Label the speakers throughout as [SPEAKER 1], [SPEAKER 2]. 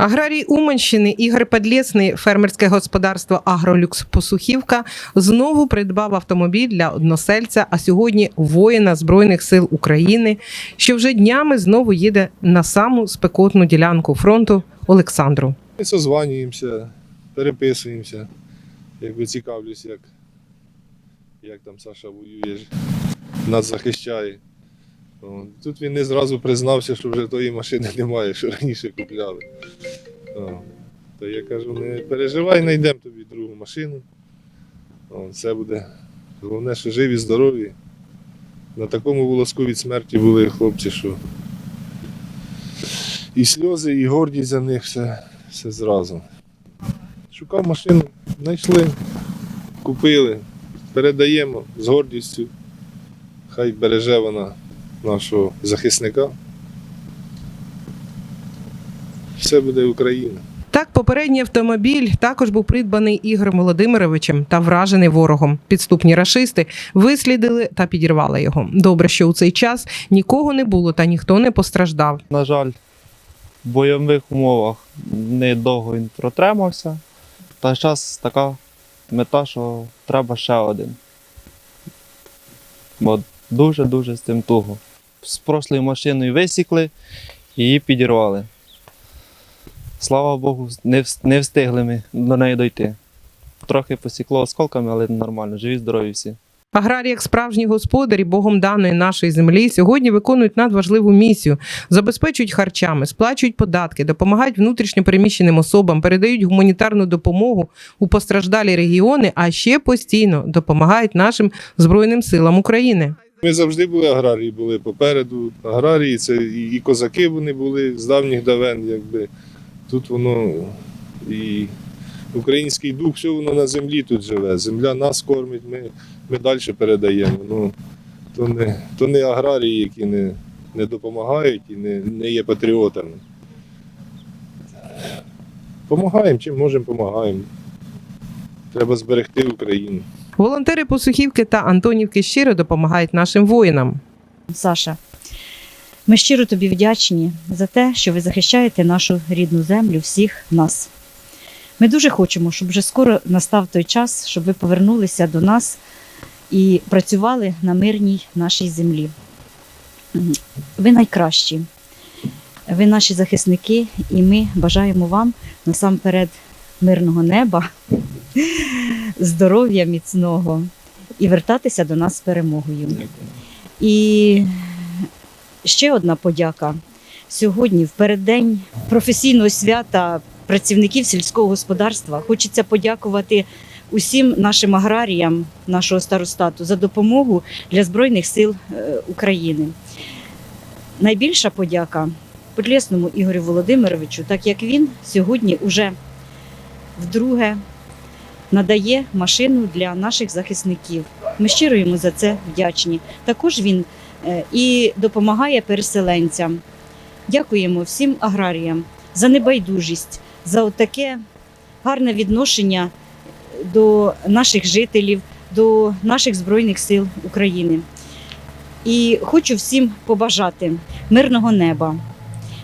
[SPEAKER 1] Аграрій Уманщини Ігор Подлєсний, фермерське господарство Агролюкс Посухівка, знову придбав автомобіль для односельця, а сьогодні воїна Збройних сил України, що вже днями знову їде на саму спекотну ділянку фронту Олександру.
[SPEAKER 2] Ми созванюємося, переписуємося. Якби цікавлюсь, як, як там Саша воює, нас захищає. Тут він не зразу признався, що вже тої машини немає, що раніше купляли. О, То я кажу, не переживай, знайдемо тобі другу машину. О, Це буде. Головне, що живі, здорові. На такому волоску від смерті були хлопці, що і сльози, і гордість за них все, все зразу. Шукав машину, знайшли, купили, передаємо з гордістю. Хай береже вона нашого захисника. Все буде Україна.
[SPEAKER 1] Так, попередній автомобіль також був придбаний Ігорем Володимировичем та вражений ворогом. Підступні рашисти вислідили та підірвали його. Добре, що у цей час нікого не було та ніхто не постраждав.
[SPEAKER 3] На жаль, в бойових умовах недовго він протримався. Та зараз така мета, що треба ще один. Бо дуже-дуже з цим туго. З прошлою машиною висікли, її підірвали. Слава Богу, не, не встигли ми до неї дойти. Трохи посікло осколками, але нормально, живі, здорові всі.
[SPEAKER 1] Аграрії, як справжні господарі Богом даної нашої землі, сьогодні виконують надважливу місію, забезпечують харчами, сплачують податки, допомагають внутрішньо переміщеним особам, передають гуманітарну допомогу у постраждалі регіони, а ще постійно допомагають нашим збройним силам України.
[SPEAKER 2] Ми завжди були аграрії, були попереду. Аграрії це і козаки вони були з давніх давен, якби тут воно і український дух, все воно на землі тут живе. Земля нас кормить, ми, ми далі передаємо. Ну, то, не, то не аграрії, які не, не допомагають і не, не є патріотами. Помагаємо, чим можемо, допомагаємо. Треба зберегти Україну.
[SPEAKER 1] Волонтери Посухівки та Антонівки щиро допомагають нашим воїнам.
[SPEAKER 4] Саша, ми щиро тобі вдячні за те, що ви захищаєте нашу рідну землю, всіх нас. Ми дуже хочемо, щоб вже скоро настав той час, щоб ви повернулися до нас і працювали на мирній нашій землі. Ви найкращі, ви наші захисники, і ми бажаємо вам насамперед мирного неба, здоров'я міцного і вертатися до нас з перемогою. І ще одна подяка. Сьогодні, в переддень професійного свята працівників сільського господарства, хочеться подякувати усім нашим аграріям нашого старостату за допомогу для Збройних сил е, України. Найбільша подяка Подлєсному Ігорю Володимировичу, так як він сьогодні уже вдруге надає машину для наших захисників. Ми щиро йому за це вдячні. Також він і допомагає переселенцям. Дякуємо всім аграріям за небайдужість, за таке гарне відношення до наших жителів, до наших Збройних сил України. І хочу всім побажати мирного неба,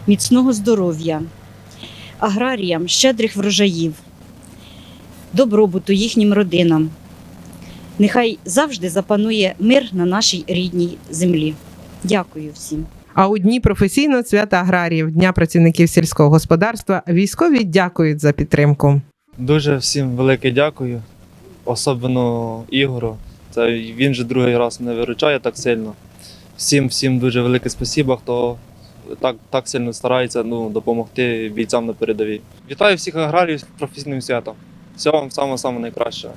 [SPEAKER 4] міцного здоров'я, аграріям щедрих врожаїв, добробуту їхнім родинам. Нехай завжди запанує мир на нашій рідній землі. Дякую всім.
[SPEAKER 1] А у дні професійного свята аграріїв, Дня працівників сільського господарства, військові дякують за підтримку.
[SPEAKER 3] Дуже всім велике дякую, особливо Ігору. Це він же другий раз мене виручає так сильно. Всім, всім дуже велике спасибо, хто так, так сильно старається ну, допомогти бійцям на передовій. Вітаю всіх аграріїв з професійним святом. Всього вам самого найкращого.